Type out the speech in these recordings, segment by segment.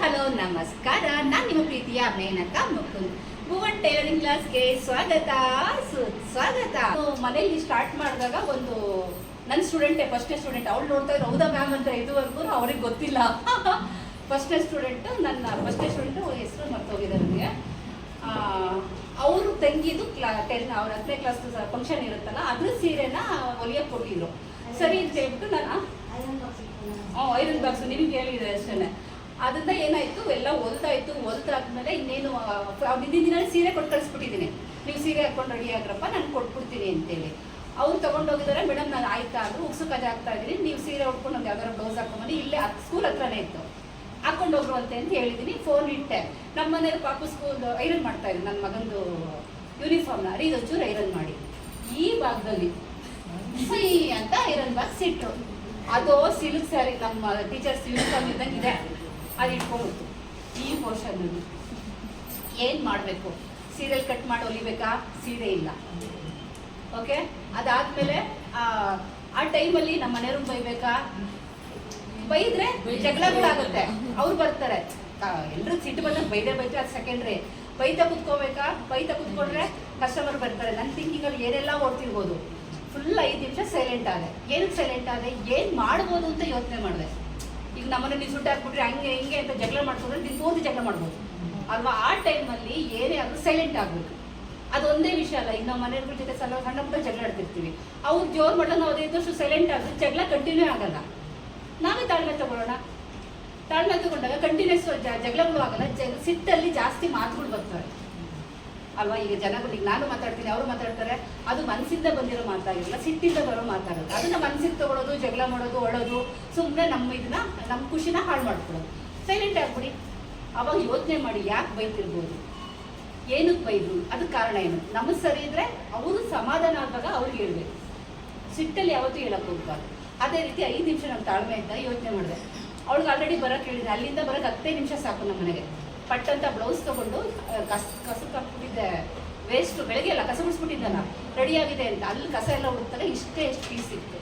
Hello, ನಮಸ್ಕಾರ. ನಾನು ನಿಮ್ಮ ಪ್ರೀತಿಯ ಮೇನಕಾ ಮುಕುಂದ್. ಭುವನ್ ಟೈಲರಿಂಗ್ ಕ್ಲಾಸ್ಗೆ ಸ್ವಾಗತ. ಸ್ವಾಗತ. ಮನೆಯಲ್ಲಿ ಸ್ಟಾರ್ಟ್ ಮಾಡಿದಾಗ ಒಂದು ನನ್ನ ಸ್ಟೂಡೆಂಟೇ ಫಸ್ಟ್ ಸ್ಟೂಡೆಂಟ್ ಅವ್ಳು ನೋಡ್ತಾ ಇದ್ರು, ಹೌದಾ ಮ್ಯಾಮ್ ಅಂತ ಇದುವರೆಗೂ ಅವ್ರಿಗೆ ಗೊತ್ತಿಲ್ಲ. ಫಸ್ಟ್ನೇ ಸ್ಟೂಡೆಂಟ್ ನನ್ನ ಫಸ್ಟ್ನೇ ಸ್ಟೂಡೆಂಟು ಹೆಸರು ಮರ್ತೋಗಿದೆ ನನಗೆ. ಅವರು ತಂಗಿದು ಕ್ಲಾ ಟೆನ್ ಅವ್ರ ಹತ್ತನೇ ಕ್ಲಾಸ್ ಫಂಕ್ಷನ್ ಇರುತ್ತಲ್ಲ, ಅದ್ರ ಸೀರೆನ ಹೊಲಿಯಕ್ಕೆ ಕೊಟ್ಟಿದ್ರು. ಸರಿ ಅಂತ ಹೇಳ್ಬಿಟ್ಟು ನಾನು ಐರನ್ ಬಾಕ್ಸ್ ನಿಮ್ಗೆ ಹೇಳಿದೆ ಅಷ್ಟೇ ಅದರಿಂದ ಏನಾಯ್ತು? ಎಲ್ಲ ಹೊಲ್ತಾಯಿತು ಹೊಲ್ತಾದ್ಮೇಲೆ ಇನ್ನೇನು ಹಿಂದಿನ ದಿನ ಸೀರೆ ಕೊಟ್ಟು ಕಳಿಸ್ಬಿಟ್ಟಿದ್ದೀನಿ. ನೀವು ಸೀರೆ ಹಾಕೊಂಡು ರೆಡಿ ಆಗ್ರಪ್ಪ, ನಾನು ಕೊಟ್ಬಿಡ್ತೀನಿ ಅಂತೇಳಿ. ಅವ್ರು ತಗೊಂಡೋಗಿದ್ದಾರೆ ಮೇಡಮ್ ನಾನು ಆಯ್ತಾ ಅಂದ್ರು, ಉಕ್ಸು ಹಾಕ್ತಾ ಇದ್ದೀನಿ, ನೀವು ಸೀರೆ ಉಟ್ಕೊಂಡು ಒಂದು ಯಾವ್ದಾರು ಬ್ಲೌಸ್ ಹಾಕೊಂಬಂದು ಇಲ್ಲೇ ಸ್ಕೂಲ್ ಹತ್ರನೇ ಇತ್ತು. ಹಾಕೊಂಡು ಹೋಗ್ರು ಅಂತ ಹೇಳಿದ್ದೀನಿ ಫೋನ್ ಇಟ್ಟೆ. ನಮ್ಮ ಮನೇಲಿ ಪಾಪು ಸ್ಕೂಲ್ ಐರನ್ ಮಾಡ್ತಾ ಇದ್ದೀನಿ ನನ್ನ ಮಗಂದು ಯೂನಿಫಾರ್ಮ್ನ ರೀ ಐರನ್ ಮಾಡಿ. ಈ ಭಾಗದಲ್ಲಿ, ಸೈ ಅಂತ ಐರನ್ ಬಾಕ್ಸ್ ಇಟ್ರು. ಅದು ಸಿಲ್ಕ್ ಸ್ಯಾರಿ ನಮ್ಮ ಟೀಚರ್ಸ್ ಯೂನಿಫಾರ್ಮ್ ಇದ್ದಂಗೆ ಇದೆ. ಇಟ್ಕೊಂಡ್ಬಿಡ್ತು. ಈ ಪೋರ್ಷನ್ ಏನು ಮಾಡಬೇಕು? ಸೀರಿಯಲ್ ಕಟ್ ಮಾಡಿ ಹೊಲಿಬೇಕಾ? ಸೀರೆ ಇಲ್ಲ. ಓಕೆ? ಅದಾದಮೇಲೆ, ಆ ಟೈಮಲ್ಲಿ ನಮ್ಮ ಮನೆಯವ್ರಿಗೆ ಬೈಬೇಕಾ? ಬೈದ್ರೆ ಜಗಳಗಳಾಗುತ್ತೆ. ಅವ್ರು ಬರ್ತಾರೆ. ಎಲ್ಲರೂ ಸಿಟ್ಟು ಬಂದಾಗ ಬೈದೇ ಬೈದ್ರೆ ಅದು ಸೆಕೆಂಡ್ರಿ ಬೈತಾ ಕುತ್ಕೋಬೇಕಾ? ಬೈತಾ ಕುತ್ಕೊಂಡ್ರೆ ಕಸ್ಟಮರ್ ಬರ್ತಾರೆ. ನನ್ನ ಥಿಂಕಿಂಗಲ್ಲಿ ಏನೆಲ್ಲ ಓಡ್ತಿರ್ಬೋದು? ಫುಲ್ ಐದು ನಿಮಿಷ ಸೈಲೆಂಟ್ ಆದೆ. ಏನಕ್ಕೆ ಸೈಲೆಂಟ್ ಆದೆ? ಏನು ಮಾಡ್ಬೋದು ಅಂತ ಯೋಚನೆ ಮಾಡಿದೆ. ನಮ್ಮನ್ನ ನೀವು ಸುಟ್ಟು ಹಾಕ್ಬಿಟ್ರೆ ಹಂಗೆ ಹಿಂಗೆ ಅಂತ ಜಗಳ ಮಾಡ್ಕೊಂಡ್ರೆ ನೀವು ಸೋತು ಜಗಳ ಮಾಡ್ಬೋದು. ಅಲ್ವಾ? ಆ ಟೈಮಲ್ಲಿ ಏನೇ ಆದರೂ ಸೈಲೆಂಟ್ ಆಗಬೇಕು ಅದೊಂದೇ ವಿಷಯ ಅಲ್ಲ. ಈಗ ನಾವು ಮನೆಯವ್ರ ಜೊತೆ ಸಲ ಸಣ್ಣ ಪುಟ್ಟ ಜಗಳ ಆಡ್ತಿರ್ತೀವಿ. ಅವ್ರು ಜೋರು ಮಾಡೋದು ನಾವು ಅದೇ ಸೈಲೆಂಟ್ ಆದ್ರೆ ಜಗಳ ಕಂಟಿನ್ಯೂ ಆಗಲ್ಲ. ನಾವೇ ತಾಳ್ಮೆ ತಗೊಳ್ಳೋಣ. ತಾಳ್ಮೆ ತಗೊಂಡಾಗ ಕಂಟಿನ್ಯೂಸ್ ಜಗಳಗಳು ಆಗಲ್ಲ. ಜ ಸಿಟ್ಟಲ್ಲಿ ಜಾಸ್ತಿ ಮಾತುಗಳು ಬರ್ತವೆ ಅಲ್ವಾ, ಈಗ ಜನಗಳಿಗೆ ನಾನು ಮಾತಾಡ್ತೀನಿ, ಅವರು ಮಾತಾಡ್ತಾರೆ, ಅದು ಮನಸ್ಸಿಂದ ಬಂದಿರೋ ಮಾತಾಗಿರಲ್ಲ ಸಿಟ್ಟಿಂದ ಬರೋ ಮಾತಾಡೋದು ಅದನ್ನ ಮನಸ್ಸಿಗೆ ತಗೊಳ್ಳೋದು ಜಗಳ ಮಾಡೋದು, ಒಳೋದು ಸುಮ್ಮನೆ ನಮ್ಮ ಇದನ್ನ, ನಮ್ಮ ಖುಷಿನ ಹಾಳು ಮಾಡ್ಕೊಳ್ಳೋದು ಸೈಲೆಂಟ್ ಆಗ್ಬಿಡಿ ಅವಾಗ ಯೋಚನೆ ಮಾಡಿ ಯಾಕೆ ಬೈತಿರ್ಬೋದು? ಏನಕ್ಕೆ ಬೈದ್ರು? ಅದಕ್ಕೆ ಕಾರಣ ಏನು? ನಮಗೆ ಸರಿ ಇದ್ರೆ ಅವರು ಸಮಾಧಾನ ಆದಾಗ ಅವ್ರಿಗೆ ಹೇಳ್ಬೇಕು. ಸಿಟ್ಟಲ್ಲಿ ಯಾವತ್ತೂ ಹೇಳಕ್ ಹೋಗ್ಬಾರ್ದು. ಅದೇ ರೀತಿ ಐದು ನಿಮಿಷ ನಮ್ಮ ತಾಳ್ಮೆ ಇದ್ದ ಯೋಚನೆ ಮಾಡಿದೆ ಅವಳಿಗೆ ಆಲ್ರೆಡಿ ಬರೋಕೆ ಹೇಳಿದೆ ಅಲ್ಲಿಂದ ಬರೋಕೆ ಹತ್ತೇ ನಿಮಿಷ ಸಾಕು ನಮ್ಮ ಮನೆಗೆ. ಪಟ್ ಅಂತ ಬ್ಲೌಸ್ ತಗೊಂಡು ಕಸ ಕಸ, ಕಸಕ್ಕೆ ಹಾಕ್ಬಿಟ್ಟಿದ್ದೆ. ವೇಸ್ಟ್ ಬೆಳಗ್ಗೆ ಎಲ್ಲ ಕಸ ಬಿಡಿಸ್ಬಿಟ್ಟಿದ್ದಲ್ಲ ರೆಡಿ ಆಗಿದೆ ಅಂತ. ಅಲ್ಲಿ ಕಸ ಎಲ್ಲ ಹುಡುಕ್ತಾರೆ ಇಷ್ಟೇ ಎಷ್ಟು ಪೀಸ್ ಇತ್ತು.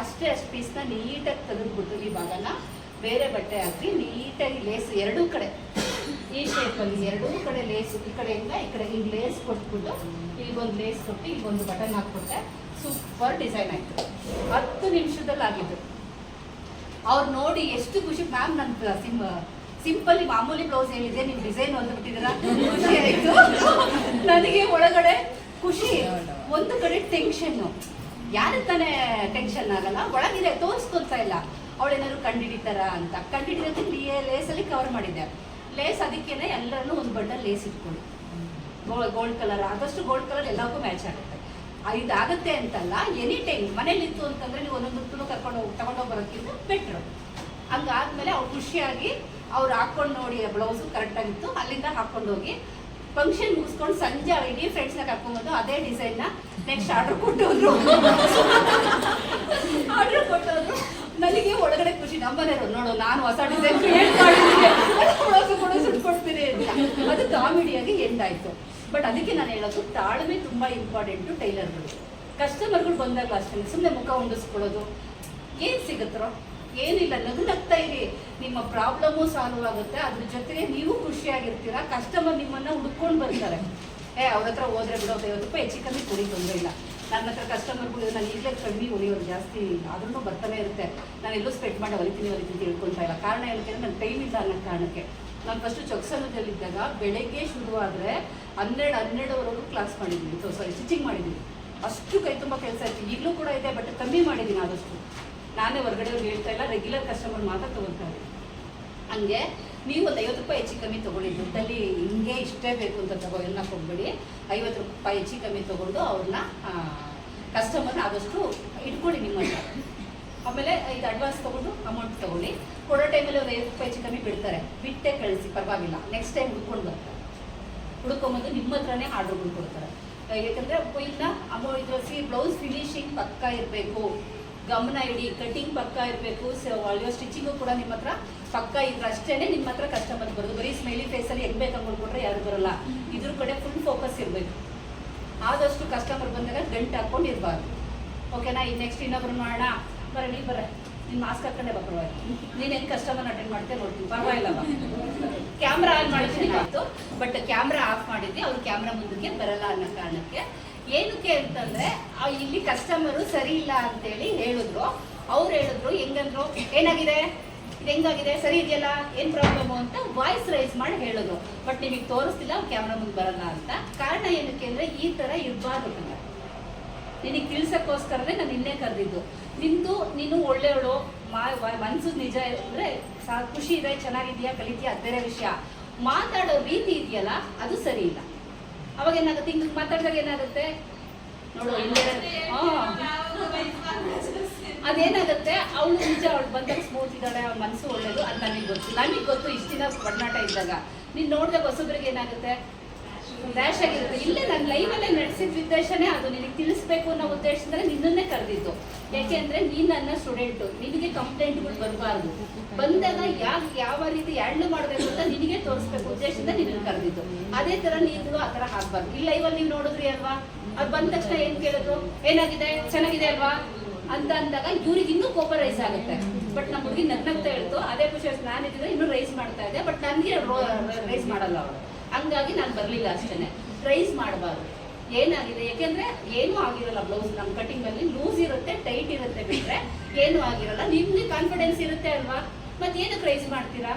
ಅಷ್ಟೇ ಅಷ್ಟು ಪೀಸ್ನ ನೀಟಾಗಿ ತೆಗೆದ್ಬಿಟ್ಟು ಈ ಭಾಗನ ಬೇರೆ ಬಟ್ಟೆ ಹಾಕಿ ನೀಟಾಗಿ ಲೇಸ್ ಎರಡೂ ಕಡೆ. ಈ ಶೇಪಲ್ಲಿ ಎರಡೂ ಕಡೆ ಲೇಸ್ ಈ ಕಡೆಯಿಂದ ಈ ಕಡೆ ಹಿಂಗೆ ಲೇಸ್ ಕೊಟ್ಬಿಟ್ಟು ಇಲ್ಲಿಗೊಂದು ಲೇಸ್ ಕೊಟ್ಟು ಇಲ್ಲಿಗೊಂದು ಬಟನ್ ಹಾಕ್ಬಿಟ್ಟೆ. ಸೂಪರ್ ಡಿಸೈನ್ ಆಯಿತು. ಹತ್ತು ನಿಮಿಷದಲ್ಲಿ ಆಗಿದ್ದು. ಅವ್ರು ನೋಡಿ ಎಷ್ಟು ಖುಷಿ. ಮ್ಯಾಮ್ ನನ್ನ ಸಿಮ್ ಸಿಂಪಲ್ಲಿ ಮಾಮೂಲಿ ಬ್ಲೌಸ್ ಏನಿದೆ ನೀವು ಡಿಸೈನ್ ಹೊಂದ್ಬಿಟ್ಟಿದ್ದೀರಾ ಖುಷಿ ಆಯ್ತು. ನನಗೆ ಒಳಗಡೆ ಖುಷಿ. ಒಂದು ಕಡೆ ಟೆನ್ಷನ್ ಯಾರು ತಾನೇ ಟೆನ್ಷನ್ ಆಗಲ್ಲ? ಒಳಗಿದೆ, ತೋರಿಸ್ಕೊಳ್ತಾ ಇಲ್ಲ. ಅವಳೇನಾದ್ರು ಕಂಡಿಡಿತಾರ ಅಂತ. ಕಂಡಿಡಿಯೋದಕ್ಕೆ ಲೇಸಲ್ಲಿ ಕವರ್ ಮಾಡಿದ್ದೆ. ಲೇಸ್ ಅದಕ್ಕೇನೆ ಎಲ್ಲರನ್ನೂ ಒಂದು ಬಂಡಲ್ ಲೇಸ್ ಇಟ್ಕೊಳ್ಳಿ. ಗೋಲ್ಡ್ ಕಲರ್ ಆದಷ್ಟು ಗೋಲ್ಡ್ ಕಲರ್ ಎಲ್ಲಕ್ಕೂ ಮ್ಯಾಚ್ ಆಗುತ್ತೆ. ಇದಾಗತ್ತೆ ಅಂತಲ್ಲ ಎನಿ ಟೈಮ್ ಮನೇಲಿತ್ತು ಅಂತಂದ್ರೆ ನೀವು ಒಂದೊಂದು ಕರ್ಕೊಂಡು ಹೋಗಿ ತಗೊಂಡೋಗಿ ಬರೋಕ್ಕಿಂತ ಬೆಟ್ರು ಹಂಗಾದ್ಮೇಲೆ ಅವ್ರು ಖುಷಿಯಾಗಿ ಅವ್ರು ಹಾಕೊಂಡು ನೋಡಿ ಬ್ಲೌಸು ಕರೆಕ್ಟಾಗಿತ್ತು ಅಲ್ಲಿಂದ ಹಾಕೊಂಡು ಹೋಗಿ ಫಂಕ್ಷನ್ ಮುಗಿಸ್ಕೊಂಡು ಸಂಜೆ ಇಡೀ ಫ್ರೆಂಡ್ಸ್ನ ಕರ್ಕೊಂಡ್ಬಂದು ಅದೇ ಡಿಸೈನ್ನ ನೆಕ್ಸ್ಟ್ ಆರ್ಡರ್ ಕೊಟ್ಟು ಆರ್ಡರ್ ಕೊಟ್ಟೋದ್ರು. ನನಗೆ ಒಳಗಡೆ ಖುಷಿ ನಮ್ಮನೆಯವರು ನೋಡು, ನಾನು ಹೊಸ ಡಿಸೈನ್ ಕ್ರಿಯೇಟ್ ಮಾಡಿದ್ದೀನಿ. ಕೂಡ ಸುಟ್ಕೊಡ್ತೀನಿ ಅಂತ. ಅದು ಕಾಮಿಡಿಯಾಗಿ ಎಂಡ್ ಆಯ್ತು. ಬಟ್ ಅದಕ್ಕೆ ನಾನು ಹೇಳೋದು, ತಾಳ್ಮೆ ತುಂಬ ಇಂಪಾರ್ಟೆಂಟು ಟೈಲರ್ಗಳು ಕಸ್ಟಮರ್ಗಳು ಬಂದಾಗ ಅಷ್ಟೇ ಸುಮ್ಮನೆ ಮುಖ ಹೊಂದಿಸ್ಕೊಳ್ಳೋದು. ಏನು ಸಿಗುತ್ತರೋ ಏನಿಲ್ಲ ನಗು ನಗ್ತಾ ಇರಿ ನಿಮ್ಮ ಪ್ರಾಬ್ಲಮ್ಮು ಸಾಲ್ವ್ ಆಗುತ್ತೆ. ಅದ್ರ ಜೊತೆಗೆ ನೀವು ಖುಷಿಯಾಗಿರ್ತೀರಾ? ಕಸ್ಟಮರ್ ನಿಮ್ಮನ್ನು ಹುಡ್ಕೊಂಡು ಬರ್ತಾರೆ. ಏ, ಅವ್ರ ಹತ್ರ ಹೋದ್ರೆ ಬಿಡೋ ಐವತ್ತು ರೂಪಾಯಿ ಹೆಚ್ಚು ಕಮ್ಮಿ ಕೊಡಿ, ತೊಂದರೆ ಇಲ್ಲ. ನನ್ನ ಹತ್ರ ಕಸ್ಟಮರ್ಗಳು ನಾನು ಈಗಲೇ ಕಮ್ಮಿ ಹೊಲಿಯೋದು ಜಾಸ್ತಿ ಆದ್ರೂ ಬರ್ತಾನೆ ಇರುತ್ತೆ. ನಾನು ಎಲ್ಲೂ ಸ್ಪೆಂಡ್ ಮಾಡಿ ಹೊಲಿತೀನಿ ಹೊಲಿತೀನಿ ತಿಳ್ಕೊಳ್ತಾ ಇಲ್ಲ. ಕಾರಣ ಏನಕ್ಕೆ ನನ್ನ ಟೈಮ್ ಇಲ್ಲ ಅನ್ನೋ ಕಾರಣಕ್ಕೆ. ನಾನು ಫಸ್ಟು ಚೊಕ್ಸನದಲ್ಲಿದ್ದಾಗ ಬೆಳಗ್ಗೆ ಶುರುವಾದರೆ ಹನ್ನೆರಡು, ಹನ್ನೆರಡುವರೆಗೂ ಕ್ಲಾಸ್ ಮಾಡಿದ್ದೀನಿ ಸಾರಿ ಸ್ಟಿಚಿಂಗ್ ಮಾಡಿದ್ದೀನಿ ಅಷ್ಟು ಕೈ ತುಂಬ ಕೆಲಸ ಇತ್ತು. ಈಗಲೂ ಕೂಡ ಇದೆ ಬಟ್ ಕಮ್ಮಿ ಮಾಡಿದ್ದೀನಿ ಆದಷ್ಟು. ನಾನೇ ಹೊರಗಡೆ ಹೇಳ್ತಾ ಇಲ್ಲ ರೆಗ್ಯುಲರ್ ಕಸ್ಟಮರ್ ಮಾತ್ರ ತಗೊಳ್ತಾರೆ. ಹಂಗೆ ನೀವು ಒಂದು ಐವತ್ತು ರೂಪಾಯಿ ಹೆಚ್ಚು ಕಮ್ಮಿ ತೊಗೊಳ್ಳಿ, ದುಡ್ಡಲ್ಲಿ ಹಿಂಗೆ ಇಷ್ಟೇ ಬೇಕು ಅಂತ ತಗೋ, ಎಲ್ಲ ಕೊಟ್ಬಿಡಿ. ಐವತ್ತು ರೂಪಾಯಿ ಹೆಚ್ಚು ಕಮ್ಮಿ ತೊಗೊಂಡು ಅವ್ರನ್ನ ಕಸ್ಟಮರ್ನ ಆದಷ್ಟು ಇಟ್ಕೊಳ್ಳಿ ನಿಮ್ಮ ಹತ್ರ. ಆಮೇಲೆ ಇದು ಅಡ್ವಾನ್ಸ್ ತೊಗೊಂಡು ಅಮೌಂಟ್ ತೊಗೊಳ್ಳಿ. ಕೊಡೋ ಟೈಮಲ್ಲಿ ಒಂದು ಐವತ್ತು ರೂಪಾಯಿ ಹೆಚ್ಚು ಕಮ್ಮಿ ಬಿಡ್ತಾರೆ. ಬಿಟ್ಟೆ ಕಳಿಸಿ, ಪರವಾಗಿಲ್ಲ. ನೆಕ್ಸ್ಟ್ ಟೈಮ್ ಹುಡ್ಕೊಂಡು ಬರ್ತಾರೆ. ಹುಡ್ಕೊಂಬಂದು ನಿಮ್ಮ ಹತ್ರನೇ ಆರ್ಡರ್ಗಳು ಕೊಡ್ತಾರೆ ಯಾಕಂದರೆ ಇನ್ನ ಅಮೌಂಟ್ ಇದು ಸಿ ಬ್ಲೌಸ್ ಫಿನಿಶಿಂಗ್ ಪಕ್ಕ ಇರಬೇಕು. ಗಮನ ಇಡಿ ಕಟಿಂಗ್ ಪಕ್ಕ ಇರಬೇಕು ಅಲ್ಲಿಯೋ ಸ್ಟಿಚಿಂಗು ಕೂಡ ನಿಮ್ಮ ಹತ್ರ ಪಕ್ಕ ಇದ್ರೆ ಅಷ್ಟೇ ನಿಮ್ಮ ಹತ್ರ ಕಸ್ಟಮರ್ ಬರೋದು, ಬರೀ ಸ್ಮೈಲಿ ಫೇಸಲ್ಲಿ ಹೆಂಗ್ ಬೇಕು ಅಂದ್ಕೊಂಡ್ರೆ ಯಾರು ಬರಲ್ಲ. ಇದ್ರ ಕಡೆ ಫುಲ್ ಫೋಕಸ್ ಇರಬೇಕು. ಆದಷ್ಟು ಕಸ್ಟಮರ್ ಬಂದಾಗ ಗಂಟು ಹಾಕೊಂಡು ಇರಬಾರ್ದು. ಓಕೆನಾ ಈ ನೆಕ್ಸ್ಟ್ ಇನ್ನೊಬ್ರು ಮಾಡೋಣ. ಬರ ನೀ ಬರ. ನೀನು ಮಾಸ್ಕ್ ಹಾಕೊಂಡೆ ಬಾ ಪರವಾಗಿಲ್ಲ. ನೀನು ಹೆಂಗೆ ಕಸ್ಟಮರ್ ಅಟೆಂಡ್ ಮಾಡ್ತೇವೆ ನೋಡ್ತೀನಿ. ಪರವಾಗಿಲ್ಲ ಕ್ಯಾಮ್ರಾ ಆನ್ ಮಾಡಿದ್ದೀನಿ ಆಯಿತು ಬಟ್ ಕ್ಯಾಮ್ರಾ ಆಫ್ ಮಾಡಿದ್ವಿ. ಅವ್ರು ಕ್ಯಾಮ್ರಾ ಮುಂದಕ್ಕೆ ಬರಲ್ಲ ಅನ್ನೋ ಕಾರಣಕ್ಕೆ. ಏನಕ್ಕೆ ಅಂತಂದ್ರೆ ಇಲ್ಲಿ ಕಸ್ಟಮರು ಸರಿ ಇಲ್ಲ ಅಂತೇಳಿ ಹೇಳಿದ್ರು. ಅವ್ರು ಹೇಳಿದ್ರು ಹೆಂಗಂದ್ರು? ಏನಾಗಿದೆ? ಇದು ಹೆಂಗಾಗಿದೆ? ಸರಿ ಇದೆಯಲ್ಲ? ಏನ್ ಪ್ರಾಬ್ಲಮ್ ಅಂತ ವಾಯ್ಸ್ ರೈಸ್ ಮಾಡಿ ಹೇಳಿದ್ರು. ಬಟ್ ನಿಮಗೆ ತೋರಿಸ್ತಿಲ್ಲ ಕ್ಯಾಮ್ರಾ ಮುಂದೆ ಬರಲ್ಲ ಅಂತ. ಕಾರಣ ಏನಕ್ಕೆ ಅಂದ್ರೆ ಈ ತರ ಇರಬಾರ್ದು ಕಣ ನಿನಗೆ ತಿಳ್ಸಕ್ಕೋಸ್ಕರನೇ ನಾನು ನಿನ್ನೆ ಕರೆದಿದ್ದು. ನಿಂದು ನೀನು ಒಳ್ಳೆಯವಳು. ಮನ್ಸು ನಿಜ ಅಂದ್ರೆ ಸಾ- ಖುಷಿ ಇದೆ ಚೆನ್ನಾಗಿದೆಯಾ ಕಲಿತೀಯಾ ಅದು ಬೇರೆ ವಿಷಯ. ಮಾತಾಡೋ ರೀತಿ ಇದೆಯಲ್ಲ ಅದು ಸರಿ ಇಲ್ಲ. ಅವಾಗ ಏನಾಗುತ್ತೆ? ಹಿಂಗ್ ಮಾತಾಡಿದಾಗ ಏನಾಗುತ್ತೆ? ನೋಡು ಹಾ ಅದೇನಾಗುತ್ತೆ? ಅವಳು ನಿಜ, ಅವಳು ಬಂದಾಗ ಸ್ಮೂತ್ ಇದ್ದಾಳೆ, ಅವಳ ಮನಸ್ಸು ಒಳ್ಳೇದು ಅದು ನನಗೆ ಗೊತ್ತು. ನನಗೆ ಗೊತ್ತು ಇಷ್ಟು ದಿನ ಒಡನಾಟ ಇದ್ದಾಗ. ನೀನು ನೋಡಿದಾಗ ಹೊಸಬ್ರಿಗೆ ಏನಾಗುತ್ತೆ? ರ್ಯಾಶ್ ಆಗಿರುತ್ತೆ. ಇಲ್ಲೇ ನಾನು ಲೈವಲ್ಲೇ ನಡೆಸಿದ ಉದ್ದೇಶನೇ ಅದು. ನಿನಗೆ ತಿಳಿಸ್ಬೇಕು ಅನ್ನೋ ಉದ್ದೇಶದಿಂದ ನಿನ್ನನ್ನೇ ಕರೆದಿದ್ದು. ಯಾಕೆಂದ್ರೆ ನೀನು ನನ್ನ ಸ್ಟೂಡೆಂಟು ನಿನಗೆ ಕಂಪ್ಲೇಂಟ್ಗಳು ಬರಬಾರ್ದು. ಬಂದಾಗ ಯಾಕೆ ಯಾವ ರೀತಿ ಹ್ಯಾಂಡ್ಲ್ ಮಾಡಬೇಕು ಅಂತ ನಿನಗೆ ತೋರಿಸ್ಬೇಕು. ಉದ್ದೇಶದಿಂದ ನಿನ್ನನ್ನು ಕರೆದಿದ್ದು. ಅದೇ ಥರ ನೀನು ಆ ಥರ ಹಾಕ್ಬಾರ್ದು ಈ ಲೈವಲ್ಲಿ ನೀವು ನೋಡಿದ್ರಿ ಅಲ್ವಾ? ಅದು ಬಂದ ತಕ್ಷಣ ಏನ್ ಕೇಳಿದ್ರು? ಏನಾಗಿದೆ? ಚೆನ್ನಾಗಿದೆ ಅಲ್ವಾ? ಅಂತ ಅಂದಾಗ ಇವ್ರಿಗೆ ಇನ್ನೂ ಕೋಪ ರೈಸ್ ಆಗುತ್ತೆ. ಬಟ್ ನಮ್ಮ ಹುಡುಗಿ ನಗ್ನಗ್ತಾ ಹೇಳ್ತು. ಅದೇ ಖುಷಿ ನಾನು ಇದ್ರೆ ಇನ್ನೂ ರೈಸ್ ಮಾಡ್ತಾ ಇದ್ದೆ ಬಟ್ ನನಗೆ ರೈಸ್ ಮಾಡಲ್ಲ ಅವಳು. ಹಂಗಾಗಿ ನಾನು ಬರಲಿಲ್ಲ ಅಷ್ಟೇ ರೈಸ್ ಮಾಡಬಾರ್ದು. ಏನಾಗಿದೆ? ಯಾಕೆಂದ್ರೆ ಏನೂ ಆಗಿರಲ್ಲ ಬ್ಲೌಸ್ ನಮ್ಮ ಕಟಿಂಗ್ ಅಲ್ಲಿ. ಲೂಸ್ ಇರುತ್ತೆ ಟೈಟ್ ಇರುತ್ತೆ ಬಿಟ್ರೆ ಏನೂ ಆಗಿರಲ್ಲ. ನಿಮ್ಗೆ ಕಾನ್ಫಿಡೆನ್ಸ್ ಇರುತ್ತೆ ಅಲ್ವಾ? ಮತ್ತೆ ಏನಕ್ಕೆ ರೈಸ್ ಮಾಡ್ತೀರಾ?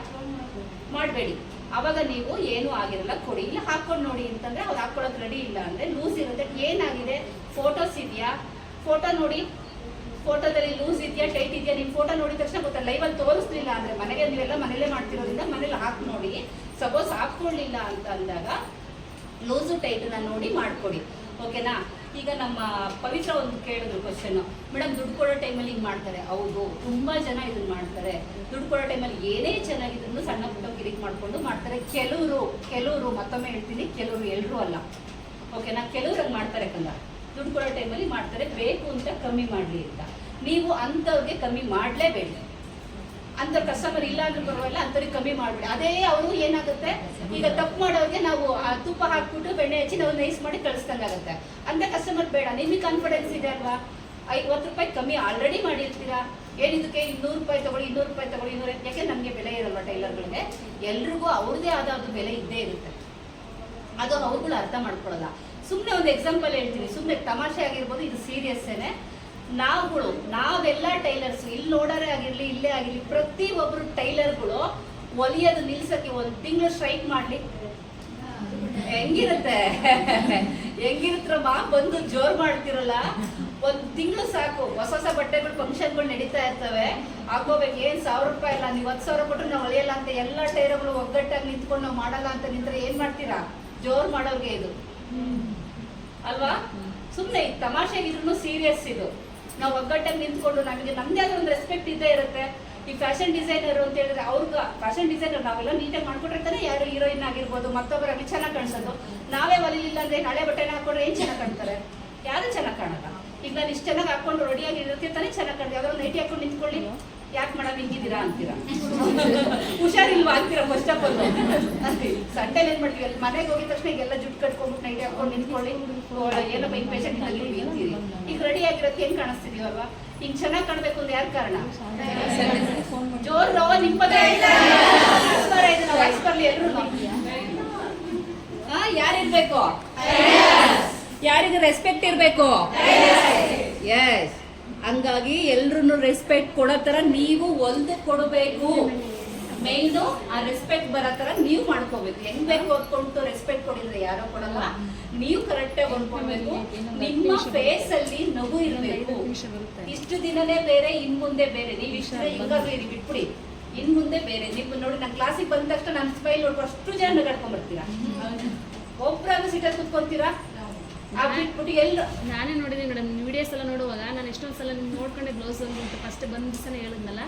ಮಾಡಬೇಡಿ. ಅವಾಗ ನೀವು ಏನೂ ಆಗಿರಲ್ಲ, ಕೊಡಿ. ಇಲ್ಲ ಹಾಕೊಂಡು ನೋಡಿ ಅಂತಂದ್ರೆ ಅವ್ರು ಹಾಕೊಳ್ಳೋಕೆ ರೆಡಿ ಇಲ್ಲ ಅಂದ್ರೆ ಲೂಸ್ ಇರುತ್ತೆ. ಏನಾಗಿದೆ? ಫೋಟೋಸ್ ಇದೆಯಾ? ಫೋಟೋ ನೋಡಿ. ಫೋಟೋದಲ್ಲಿ ಲೂಸ್ ಇದೆಯಾ? ಟೈಟ್ ಇದೆಯಾ? ನಿಮ್ಮ ಫೋಟೋ ನೋಡಿದ ತಕ್ಷಣ ಲೈವ್ ಅಲ್ಲಿ ತೋರಿಸ್ಲಿಲ್ಲ ಅಂದ್ರೆ ಮನೆಗೆ ನೀವೆಲ್ಲ ಮನೇಲೇ ಮಾಡ್ತಿರೋದ್ರಿಂದ ಮನೇಲಿ ಹಾಕಿ ನೋಡಿ. ಸಪೋಸ್ ಹಾಕ್ಕೊಳ್ಳಿಲ್ಲ ಅಂತ ಅಂದಾಗ ಲೂಸು ಟೈಟನ್ನ ನೋಡಿ ಮಾಡ್ಕೊಡಿ. ಓಕೆನಾ ಈಗ ನಮ್ಮ ಪವಿತ್ರ ಒಂದು ಕೇಳಿದ್ರು ಕ್ವಶನ್ ಮೇಡಮ್ ದುಡ್ಡು ಕೊಡೋ ಟೈಮಲ್ಲಿ ಹಿಂಗೆ ಮಾಡ್ತಾರೆ. ಹೌದು, ತುಂಬ ಜನ ಇದನ್ನ ಮಾಡ್ತಾರೆ. ದುಡ್ಡು ಕೊಡೋ ಟೈಮಲ್ಲಿ ಏನೇ ಚೆನ್ನಾಗಿದ್ರು ಸಣ್ಣ ಪುಟ್ಟ ಕಿರಿಕ್ ಮಾಡಿಕೊಂಡು ಮಾಡ್ತಾರೆ. ಕೆಲವರು ಕೆಲವರು, ಮತ್ತೊಮ್ಮೆ ಹೇಳ್ತೀನಿ, ಕೆಲವರು ಎಲ್ಲರೂ ಅಲ್ಲ. ಓಕೆನಾ ಕೆಲವ್ರು ಹಂಗೆ ಮಾಡ್ತಾರೆ ಕಂದ ದುಡ್ಡು ಕೊಡೋ ಟೈಮಲ್ಲಿ ಮಾಡ್ತಾರೆ. ಬೇಕು ಅಂತ ಕಮ್ಮಿ ಮಾಡಲಿ ಅಂತ. ನೀವು ಅಂಥವ್ರಿಗೆ ಕಮ್ಮಿ ಮಾಡಲೇಬೇಡಿ ಅಂತ ಕಸ್ಟಮರ್ ಇಲ್ಲ ಅಂದ್ರೆ ಪರವಾಗಿಲ್ಲ, ಅಂತವ್ರಿಗೆ ಕಮ್ಮಿ ಮಾಡ್ಬಿಡಿ. ಅದೇ ಅವರು ಏನಾಗುತ್ತೆ? ಈಗ ತಪ್ಪು ಮಾಡೋರಿಗೆ ನಾವು ತುಪ್ಪ ಹಾಕ್ಬಿಟ್ಟು ಬೆಣ್ಣೆ ಹಚ್ಚಿ ನಾವು ನೈಸ್ ಮಾಡಿ ಕಳಿಸ್ದಂಗಾಗುತ್ತೆ. ಅಂತ ಕಸ್ಟಮರ್ ಬೇಡ. ನಿಮಗೆ ಕಾನ್ಫಿಡೆನ್ಸ್ ಇದೆ ಅಲ್ವಾ? ಐವತ್ತು ರೂಪಾಯಿ ಕಮ್ಮಿ ಆಲ್ರೆಡಿ ಮಾಡಿರ್ತೀರಾ? ಏನಿದಕ್ಕೆ ಇನ್ನೂರು ರೂಪಾಯಿ ತಗೊಳ್ಳಿ, ಇನ್ನೂರು ರೂಪಾಯಿ ತಗೊಳ್ಳಿ, ಇನ್ನೂರ ಯಾಕೆ ನಮಗೆ ಬೆಲೆ ಇರಲ್ವ ಟೈಲರ್ಗಳಿಗೆ? ಎಲ್ರಿಗೂ ಅವ್ರದೇ ಆದ ಅದು ಬೆಲೆ ಇದ್ದೇ ಇರುತ್ತೆ. ಅದು ಅವ್ರುಗಳು ಅರ್ಥ ಮಾಡ್ಕೊಳ್ಳಲ್ಲ. ಸುಮ್ಮನೆ ಒಂದು ಎಕ್ಸಾಂಪಲ್ ಹೇಳ್ತೀನಿ. ಸುಮ್ಮನೆ ತಮಾಷೆ ಆಗಿರ್ಬೋದು, ಇದು ಸೀರಿಯಸ್ಸೇನೆ ನಾವುಗಳು, ನಾವೆಲ್ಲ ಟೈಲರ್ಸ್, ಇಲ್ಲಿ ನೋಡೋರೇ ಆಗಿರಲಿ, ಇಲ್ಲೇ ಆಗಿರಲಿ ಪ್ರತಿ ಒಬ್ರು ಟೈಲರ್ಗಳು ಒಲಿಯೋದು ನಿಲ್ಸಕ್ಕೆ ಒಂದು ತಿಂಗಳು ಸ್ಟ್ರೈಕ್ ಮಾಡ್ಲಿ. ಹೆಂಗಿರುತ್ತೆ? ಹೆಂಗಿರುತ್ತಮ್ಮ ಬಂದು ಜೋರ್ ಮಾಡ್ತಿರಲ್ಲ? ಒಂದ್ ತಿಂಗಳು ಸಾಕು. ಹೊಸ ಹೊಸ ಬಟ್ಟೆಗಳು, ಫಂಕ್ಷನ್ಗಳು ನಡೀತಾ ಇರ್ತವೆ. ಹಾಕೋಬೇಕು. ಏನ್ ಸಾವಿರ ರೂಪಾಯಿ ಇಲ್ಲ. ನೀವು ಹತ್ತು ಸಾವಿರ ಕೊಟ್ಟರು ನಾವು ಹೊಲಿಯಲ್ಲ ಅಂತ ಎಲ್ಲ ಟೈರ್ಗಳು ಒಗ್ಗಟ್ಟಾಗಿ ನಿಂತ್ಕೊಂಡು ನಾವು ಮಾಡಲ್ಲ ಅಂತ ನಿಂತ್ರೆ ಏನ್ ಮಾಡ್ತೀರಾ? ಜೋರ್ ಮಾಡೋರ್ಗೆ ಇದು. ಅಲ್ವಾ? ಸುಮ್ಮನೆ ತಮಾಷೆಗಿದ್ರು ಸೀರಿಯಸ್ ಇದು. ನಾವು ಒಗ್ಗಟ್ಟಾಗಿ ನಿಂತ್ಕೊಂಡು ನಮಗೆ ನಮ್ದೇ ಆದ ಒಂದು ರೆಸ್ಪೆಕ್ಟ್ ಇದ್ದೇ ಇರುತ್ತೆ. ಈ ಫ್ಯಾಷನ್ ಡಿಸೈನರ್ ಅಂತ ಹೇಳಿದ್ರೆ ಅವ್ರಿಗೆ ಫ್ಯಾಷನ್ ಡಿಸೈನರ್ ನಾವೆಲ್ಲ ನೀಟಾಗಿ ಮಾಡ್ಕೊಟ್ಟಿರ್ತಾನೆ ಯಾರು ಹೀರೋಯಿನ್ ಆಗಿರ್ಬೋದು ಮತ್ತೊಬ್ಬರಾಗಿ ಚೆನ್ನಾಗಿ ಕಾಣಿಸೋದು. ನಾವೇ ಹೊಲಿಲಿಲ್ಲ ಅಂದ್ರೆ ಹಳೆ ಬಟ್ಟೆನ ಹಾಕೊಂಡ್ರೆ ಏನು ಚೆನ್ನಾಗಿ ಕಾಣ್ತಾರೆ? ಯಾರು ಚೆನ್ನಾಗಿ ಕಾಣಲ್ಲ? ಈಗ ನಾನು ಇಷ್ಟು ಚೆನ್ನಾಗಿ ಹಾಕೊಂಡು ರೆಡಿಯಾಗಿ ತಾನೇ ಚೆನ್ನಾಗಿ ಕಾಣ್ತೀವಿ ಯಾವ್ದಾದ್ರು ನೈಟಿ ಹಾಕೊಂಡು ನಿಂತ್ಕೊಳ್ಳಿ. ಯಾಕೆ ಮೇಡಮ್ ಹಿಂಗಿದ್ದೀರಾ ಅಂತೀರಾ? ಹುಷಾರಿಲ್ವಾ ಅಂತೀರಾ ಫಸ್ಟ್ ಆಫ್ ಆಲ್ ಸಂಡೇಲಿ ಏನ್ ಮಾಡ್ತೀವಿ? ಅಲ್ಲಿ ಮನೆಗೆ ಹೋಗಿದ ತಕ್ಷಣ ಈಗೆಲ್ಲ ಜುಟ್ಟು ಕಟ್ಕೊಂಡ್ಬಿಟ್ಟು ನೈಟ್ ಹಾಕೊಂಡು ನಿಂತ್ಕೊಳ್ಳಿ. ಏನೋ ಬೈಕ್ ಪೇಷಂಟ್ ಅಲ್ಲಿ ಅಂತೀರಿ? ಈಗ ರೆಡಿ ಆಗಿರೋದು ಏನು ಕಾಣಿಸ್ತಿದೀವಲ್ವಾ ಹಿಂಗ್ ಚೆನ್ನಾಗಿ ಕಾಣಬೇಕು ಅಂದ್ರೆ ಯಾರ್ ಕಾರಣ? ಜೋರ್ ರವ ನಿಮ್ಮದೇ ಬರ್ಲಿ ಎಲ್ರು ಹಾ ಯಾರಿರ್ಬೇಕು ಯಾರಿಗೆ ರೆಸ್ಪೆಕ್ಟ್ ಇರಬೇಕು? ಎಸ್ ಹಂಗಾಗಿ ಎಲ್ರು ರೆಸ್ಪೆಕ್ಟ್ ಕೊಡೋ ಥರ ನೀವು ಒಂದು ಕೊಡಬೇಕು. ಮೇಯ್ನು ಆ ರೆಸ್ಪೆಕ್ಟ್ ಬರೋ ಥರ ನೀವು ಮಾಡ್ಕೋಬೇಕು. ಹೆಂಗ್ ಬೇಕು ಓದ್ಕೊಂಡು ರೆಸ್ಪೆಕ್ಟ್ ಕೊಡಿದ್ರೆ ಯಾರೋ ಕೊಡಲ್ಲ. ನೀವು ಕರೆಕ್ಟಾಗಿ ಹೊಂದ್ಕೊಳ್ಬೇಕು ನಿಮ್ಮ ಫೇಸ್ ಅಲ್ಲಿ ನಗು ಇರಬೇಕು. ಇಷ್ಟು ದಿನನೇ ಬೇರೆ ಇನ್ ಮುಂದೆ ಬೇರೆ. ನೀವು ಇಷ್ಟ ಹಿಂಗಾದ್ರು ಇರಿ ಬಿಟ್ಬಿಡಿ. ಇನ್ ಮುಂದೆ ಬೇರೆ. ನೀವು ನೋಡಿ ನಾನು ಕ್ಲಾಸಿಗೆ ಬಂದ ತಕ್ಷಣ ನನ್ನ ಸ್ಮೈಲ್ ನೋಡ್ಕೊಂಡು ಅಷ್ಟು ಜನ ನಗಾಡ್ಕೊಂಡ್ ಬರ್ತೀರಾ? ಒಬ್ರಾಗ ಸಿಟ್ಟಲ್ಲಿ ಕುತ್ಕೊಂತೀರಾ? ಬಿಟ್ಬಿಟ್ಟು ಎಲ್ಲ ನಾನೇ ನೋಡಿದ್ದೀನಿ ಮೇಡಮ್ ವಿಡಿಯೋಸ್ ಎಲ್ಲ ನೋಡುವಾಗ ನಾನು ಎಷ್ಟೊಂದು ಸಲ ನಿಮ್ಗೆ ನೋಡ್ಕೊಂಡೆ ಬ್ಲೌಸ್ ಅಂತ ಫಸ್ಟ್ ಬಂದ ದಿವಸನೇ ಹೇಳಿದ್ನಲ್ಲ?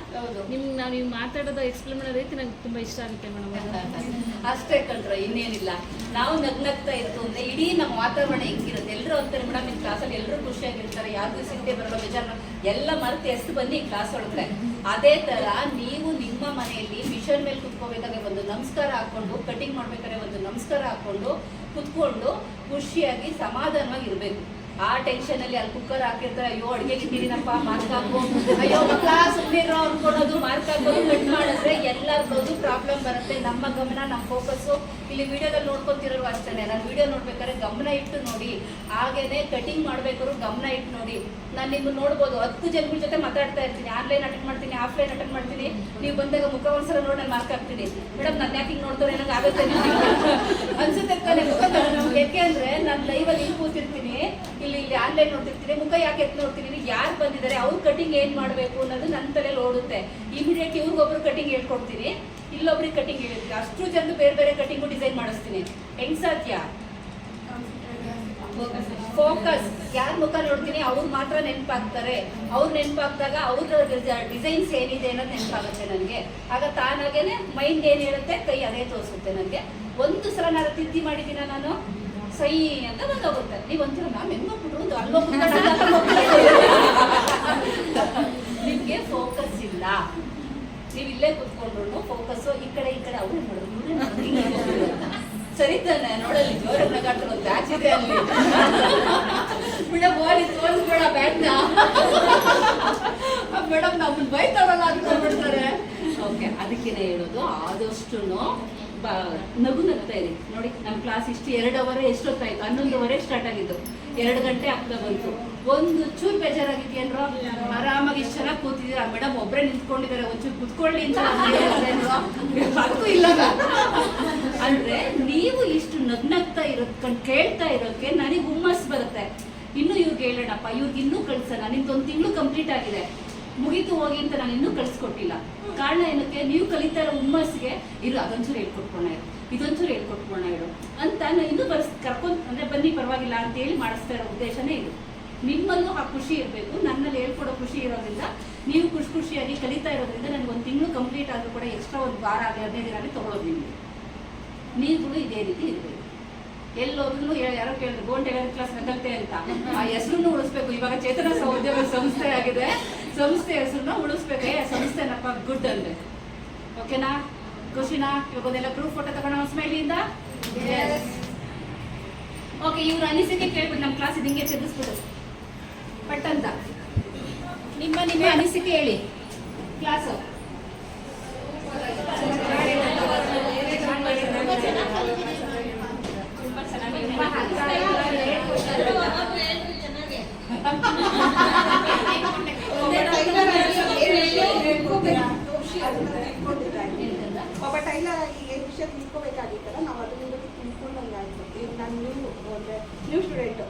ನಿಮ್ಗೆ ನಾವು ನೀವು ಮಾತಾಡೋದು ಎಕ್ಸ್ಪ್ಲೇನ್ ಮಾಡೋ ರೀತಿ ನಂಗೆ ತುಂಬ ಇಷ್ಟ ಆಗುತ್ತೆ ಮೇಡಮ್ ಅಷ್ಟೇ ಕಣ್ರ ಇನ್ನೇನಿಲ್ಲ. ನಾವು ನಗ್ನಗ್ತಾ ಇತ್ತು ಅಂದ್ರೆ ಇಡೀ ನಮ್ಮ ವಾತಾವರಣ ಹೆಂಗಿರುತ್ತೆ? ಎಲ್ಲರೂ ಅಂತಾರೆ ಮೇಡಮ್ ಈ ಕ್ಲಾಸಲ್ಲಿ ಎಲ್ಲರೂ ಖುಷಿಯಾಗಿರ್ತಾರೆ. ಯಾರಿಗೂ ಸಿಗದೆ ಬರಲ್ಲ ಬೇಜಾರ ಎಲ್ಲ ಮರೆತು ಎಷ್ಟು ಬನ್ನಿ ಕ್ಲಾಸ್ ಒಳಗಡೆ. ಅದೇ ತರ ನೀವು ನಿಮ್ಮ ಮನೆಯಲ್ಲಿ ಮಿಷನ್ ಮೇಲೆ ಕುತ್ಕೋಬೇಕಾದ್ರೆ ಒಂದು ನಮಸ್ಕಾರ ಹಾಕೊಂಡು ಕಟಿಂಗ್ ಮಾಡ್ಬೇಕಾದ್ರೆ ಒಂದು ನಮಸ್ಕಾರ ಹಾಕೊಂಡು ಕುತ್ಕೊಂಡು ಖುಷಿಯಾಗಿ ಸಮಾಧಾನವಾಗಿ ಇರಬೇಕು. ಆ ಟೆನ್ಷನ್ ಅಲ್ಲಿ ಅಲ್ಲಿ ಕುಕ್ಕರ್ ಹಾಕಿರ್ತಾರೆ, ಅಯ್ಯೋ ಅಡುಗೆ ಇಟ್ಟಿದ್ದೀನಪ್ಪ ಮಾರ್ಕ್ ಹಾಕು. ಅಯ್ಯೋ, ಮಕ್ಕಳ ಸುಮ್ಮನಿರೋ ಕೊಡೋದು ಮಾರ್ಕ್ ಹಾಕೋದು ಕಟ್ ಮಾಡಿದ್ರೆ ಎಲ್ಲರದ್ದು ಪ್ರಾಬ್ಲಮ್ ಬರುತ್ತೆ. ನಮ್ಮ ಗಮನ, ನಮ್ಮ ಫೋಕಸ್ಸು ಇಲ್ಲಿ ವಿಡಿಯೋದಲ್ಲಿ ನೋಡ್ಕೊತಿರೋರು ಅಷ್ಟೇ ನಾನು ವಿಡಿಯೋ ನೋಡ್ಬೇಕಾದ್ರೆ ಗಮನ ಇಟ್ಟು ನೋಡಿ. ಹಾಗೇನೆ ಕಟಿಂಗ್ ಮಾಡ್ಬೇಕಾದ್ರು ಗಮನ ಇಟ್ಟು ನೋಡಿ. ನಾನು ನಿಮ್ಗೆ ನೋಡ್ಬೋದು. ಹತ್ತು ಜನಗಳ ಜೊತೆ ಮಾತಾಡ್ತಾ ಇರ್ತೀನಿ. ಆನ್ಲೈನ್ ಅಟೆಂಡ್ ಮಾಡ್ತೀನಿ ಆಫ್ಲೈನ್ ಅಟೆಂಡ್ ಮಾಡ್ತೀನಿ. ನೀವು ಬಂದಾಗ ಮುಖ ಒಂದ್ಸಲ ನೋಡಿ ನಾನು ಮಾರ್ಕ್ ಹಾಕ್ತೀನಿ. ಮೇಡಮ್, ನಾನು ಯಾಕೆ ನೋಡ್ತಾರೆ? ನನಗೆ ಆಗುತ್ತೆ. ಅನ್ಸುತ್ತೆ ನಮ್ಗೆ. ಯಾಕೆ ಅಂದ್ರೆ ನಾನು ಲೈವಲ್ಲಿ ಇಲ್ಲಿ ಕೂತಿರ್ತೀನಿ. ಇಲ್ಲಿ ಇಲ್ಲಿ ಆನ್ಲೈನ್ ನೋಡ್ತಿರ್ತೀನಿ, ಮುಖ ಯಾಕೆ ಎತ್ ನೋಡ್ತೀನಿ ಯಾರು ಬಂದಿದ್ದಾರೆ, ಅವ್ರ ಕಟಿಂಗ್ ಏನ್ ಮಾಡಬೇಕು ಅನ್ನೋದು ನನ್ನ ತಲೆಯಲ್ಲಿ ಓಡುತ್ತೆ. ಇಮಿಡಿಯೇಟ್ ಇವ್ರಿಗೊಬ್ರು ಕಟಿಂಗ್ ಹೇಳ್ಕೊಡ್ತೀನಿ, ಇಲ್ಲೊಬ್ರಿಗೆ ಕಟಿಂಗ್ ಹೇಳಿರ್ತೀನಿ. ಅಷ್ಟು ಜನ ಬೇರೆ ಬೇರೆ ಕಟಿಂಗು ಡಿಸೈನ್ ಮಾಡಿಸ್ತೀನಿ. ಹೆಂಗ್ ಸಾಧ್ಯ? ಫೋಕಸ್ ಯಾರ ಮುಖ ನೋಡ್ತೀನಿ, ಅವ್ರು ಮಾತ್ರ ನೆನಪಾಗ್ತಾರೆ. ಅವ್ರು ನೆನಪಾಗ್ದಾಗ ಅವ್ರ ಡಿಸೈನ್ಸ್ ಏನಿದೆ ಅನ್ನೋದು ನೆನಪಾಗುತ್ತೆ ನನಗೆ. ಆಗ ತಾನಾಗೇನೆ ಮೈಂಡ್ ಏನು ಹೇಳುತ್ತೆ, ಕೈ ಅದೇ ತೋರಿಸುತ್ತೆ ನನಗೆ. ಒಂದು ಸಲ ನಾನು ತಿದ್ದಿ ಮಾಡಿದ್ದೀನ ನಾನು? ಸೈ ಅಂತ ಬಂದೋಗುತ್ತೆ. ನೀವು ಅಂತೀರ ಮ್ಯಾಮ್ ಒಂದು ಅಲ್ಲೋಗ್ಬಿಟ್ಟು ನಿಮ್ಗೆ ಫೋಕಸ್ ಇಲ್ಲ. ನೀವು ಇಲ್ಲೇ ಕುತ್ಕೊಂಡ್ರು ಫೋಕಸ್ ಈ ಕಡೆ ಈ ಕಡೆ ಅವ್ರು ಮಾಡೋದು. ಸರಿ ತಾನೆ ನೋಡಲ್ಲಿ ಜೋರಾಗಿ ನಗಾಡ್ತಾರೆ ಬ್ಯಾಚ್ ಇದೆ ಅಲ್ಲಿ. ಮೇಡಮ್ ಓಲಿ ತೋರಿಸ್ಬೇಡ ಬ್ಯಾಟ್ನ. ಮೇಡಮ್ ನಮ್ಮನ್ನ ಬೈತಾರಲ್ಲ ಅನ್ಕೊಂಡ್ಬಿಡ್ತಾರೆ ಓಕೆ ಅದಕ್ಕೇನೆ ಹೇಳೋದು ಆದಷ್ಟು ನಗು ನಗ್ತಾ ಇದೆ ನೋಡಿ, ನಮ್ಮ ಕ್ಲಾಸ್ ಇಷ್ಟು ಎರಡು ಅವರ್, ಎಷ್ಟೊತ್ತಾಯ್ತು? ಹನ್ನೊಂದುವರೆ ಸ್ಟಾರ್ಟ್ ಆಗಿದ್ದು. ಎರಡು ಗಂಟೆ ಆಗ್ತಾ ಬಂತು. ಒಂದು ಚೂರು ಬೇಜಾರಾಗಿದೆಯಲ್ರೋ ಆರಾಮಾಗಿ ಇಷ್ಟು ಚೆನ್ನಾಗಿ ಕೂತಿದ್ದೀರಾ? ಮೇಡಮ್ ಒಬ್ಬರೇ ನಿಂತ್ಕೊಂಡಿದ್ದಾರೆ. ಒಂಚೂರು ಕುತ್ಕೊಳ್ಳಿ ಅಂತ ಹಕ್ಕು ಇಲ್ಲ ಅಂದ್ರೆ ನೀವು ಇಷ್ಟು ನಗ್ನಗ್ತಾ ಇರೋದ್ ಕೇಳ್ತಾ ಇರೋಕೆ ನನಗೆ ಹುಮ್ಮಸ್ ಬರುತ್ತೆ. ಇನ್ನು ಇವ್ರಿಗೆ ಹೇಳೋಣಪ್ಪ. ಇವ್ರಿಗೆ ಇನ್ನೂ ಕಳ್ಸೋಣ. ನಿಮ್ದು ಒಂದು ತಿಂಗಳು ಕಂಪ್ಲೀಟ್ ಆಗಿದೆ. ಮುಗೀತು ಹೋಗಿ ಅಂತ ನಾನು ಇನ್ನೂ ಕಳಿಸ್ಕೊಟ್ಟಿಲ್ಲ. ಕಾರಣ ಏನಕ್ಕೆ? ನೀವು ಕಲಿತಾ ಇರೋ ಹುಮ್ಮಸ್ಗೆ ಇರು, ಅದೊಂಚೂರು ಹೇಳ್ಕೊಟ್ಕೊಣ ಇರು. ಇದೊಂಚೂರು ಹೇಳ್ಕೊಟ್ಕೊಣ ಇರು ಅಂತ ನಾನು ಇನ್ನೂ ಬರ್ಸ್, ಕರ್ಕೊಂಡ್, ಅಂದ್ರೆ ಬನ್ನಿ ಪರವಾಗಿಲ್ಲ ಅಂತ ಹೇಳಿ ಮಾಡಿಸ್ತಾ ಇರೋ ಉದ್ದೇಶನೇ ಇದು. ನಿಮ್ಮಲ್ಲೂ ಆ ಖುಷಿ ಇರಬೇಕು. ನನ್ನಲ್ಲಿ ಹೇಳ್ಕೊಡೋ ಖುಷಿ ಇರೋದ್ರಿಂದ, ನೀವು ಖುಷಿ ಖುಷಿಯಾಗಿ ಕಲಿತಾ ಇರೋದ್ರಿಂದ ನನಗೆ ಒಂದು ತಿಂಗಳು ಕಂಪ್ಲೀಟ್ ಆದರೂ ಕೂಡ ಎಕ್ಸ್ಟ್ರಾ ಒಂದು ವಾರ ಆಗಲಿ, ಹದಿನೈದು ದಿನ ತೊಗೊಳೋದು ನಿಮಗೆ. ನೀವುಗಳು ಇದೇ ರೀತಿ ಇರಬೇಕು. ಎಲ್ಲೋದ್ರು ಯಾರೋ ಕೇಳಿದ್ರು ಗೋಲ್ಡ್ ಟೈಲರ್ ಕ್ಲಾಸ್ ಕಲಿತೆ ಅಂತ. ಆ ಹೆಸರನ್ನು ಉಳಿಸ್ಬೇಕು. ಇವಾಗ ಚೇತನ ಸೌದ್ಯೋಗ ಸಂಸ್ಥೆ ಆಗಿದೆ. ಸಂಸ್ಥೆ ಹೆಸರನ್ನ ಉಳಿಸ್ಬೇಕು? ಸಂಸ್ಥೆನಪ್ಪ ಗುಡ್ ಅನ್ಬೇಕು ಓಕೆನಾ ಖುಷಿನಾ ಇವಾಗ ಪ್ರೂಫ್ ಗ್ರೂಪ್ ಫೋಟೋ ತಗೊಂಡ ಸ್ಮೈಲಿಂದ ಓಕೆ ಇವ್ರು ಅನಿಸಿಕೆ ಕೇಳ್ಬಿಟ್ಟು ನಮ್ಮ ಕ್ಲಾಸ್ ಹಿಂಗೆ ಪಟ್ಟಂತ. ಪಟ್ ಅಂತ ನಿಮ್ಮ ನಿಮ್ಮ ಅನಿಸಿಕೆ ಹೇಳಿ. ಕ್ಲಾಸ್ ತುಂಬಾ ಚೆನ್ನಾಗಿ ನಿಮ್ಮ ಹೇಳ್ತಂದ? ಪಾಪ ಟೈಲರ್ ಆಗಿ ಏನು ವಿಷಯ ತಿಳ್ಕೊಬೇಕಾಗಿತ್ತಲ್ಲ ನಾವು ಅದರಿಂದ ತಿಳ್ಕೊಂಡಂಗೆ ಆಯ್ತು ಈಗ ನಾನು ನ್ಯೂ ಅಂದರೆ ನ್ಯೂ ಸ್ಟೂಡೆಂಟ್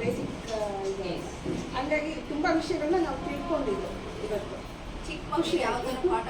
ಬೇಸಿಕ್ Yes. ಹಂಗಾಗಿ ವಿಷಯಗಳನ್ನ ನಾವು ತಿಳ್ಕೊಂಡಿದ್ದು ಇವತ್ತು. ಚಿಕ್ಕ ಖುಷಿ ಯಾವ ಥರ ಪಾಠ